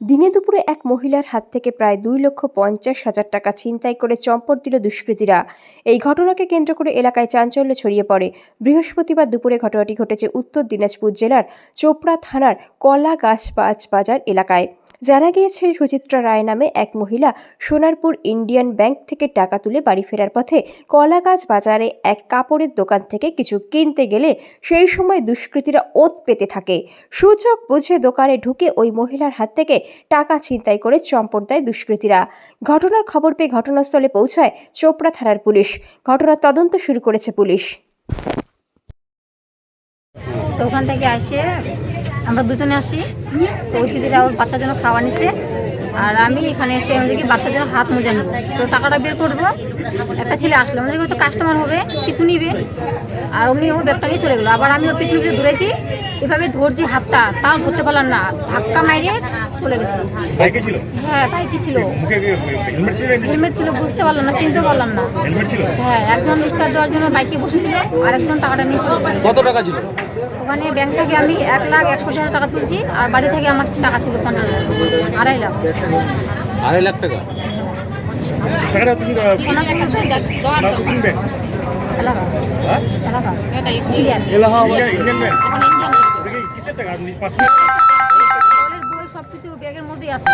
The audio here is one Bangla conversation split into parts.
দিনে দুপুরে এক মহিলার হাত থেকে প্রায় দুই লক্ষ পঞ্চাশ হাজার টাকা ছিনতাই করে চম্পট দিল দুষ্কৃতীরা। এই ঘটনাকে কেন্দ্র করে এলাকায় চাঞ্চল্য ছড়িয়ে পড়ে। বৃহস্পতিবার দুপুরে ঘটনাটি ঘটেছে উত্তর দিনাজপুর জেলার চোপড়া থানার কলা গাছ বাজার এলাকায়। জানা গিয়েছে, সুচিত্রা রায় নামে এক মহিলা সোনারপুর ইন্ডিয়ান ব্যাংক থেকে টাকা তুলে বাড়ি ফেরার পথে কলাগাছ বাজারে এক কাপড়ের দোকান থেকে কিছু কিনতে গেলে সেই সময় দুষ্কৃতীরা ওত পেতে থাকে। সূচক বুঝে দোকানে ঢুকে ওই মহিলার হাত থেকে টাকা ছিনতাই করে চম্পট দেয় দুষ্কৃতীরা। ঘটনার খবর পেয়ে ঘটনাস্থলে পৌঁছায় চোপড়া থানার পুলিশ। ঘটনার তদন্ত শুরু করেছে পুলিশ। ওখান থেকে আসে আমরা দুজনে আসি। পৌঁছে দিদিরা ওর বাচ্চার জন্য খাওয়া নিছে। আর আমি এখানে এসে আমি দেখি জন্য হাত মোজা নেব। তো টাকাটা বের করব। একটা ছেলে আসলো আমি দেখি তো কাস্টমার হবে কিছু নিবে। আর অমনি ও ব্যাগটা নিয়ে চলে গেলো। আবার আমি ওর পিছনে পিছনে ধরেছি এভাবে ধরছি হাতটা তাও ধরতে পারলাম না। ধাক্কা মাইরে চলে গেছি। হ্যাঁ তাই কি ছিল? হেলমেট ছিল বুঝতে পারলাম না চিনতে পারলাম না। হ্যাঁ একজন স্টার দেওয়ার জন্য বাইকে বসেছিল আর একজন টাকাটা নিয়ে কত টাকা ছিল? ওখানে ব্যাংক থেকে আমি এক লাখ একশো হাজার টাকা তুলছি আর বাড়ি থেকে আমার টাকা ছিল পঞ্চাশ হাজার। আড়াই লাখ। আড়াই লাখ টাকা। টাকাটা তুমি কিসের টাকা আপনি পার্সেল দলের বই সব কিছু ব্যাগের মধ্যেই আছে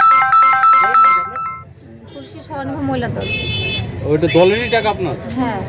পুলিশের সবার মহিলা দল ওইটা দলেরই টাকা আপনার হ্যাঁ।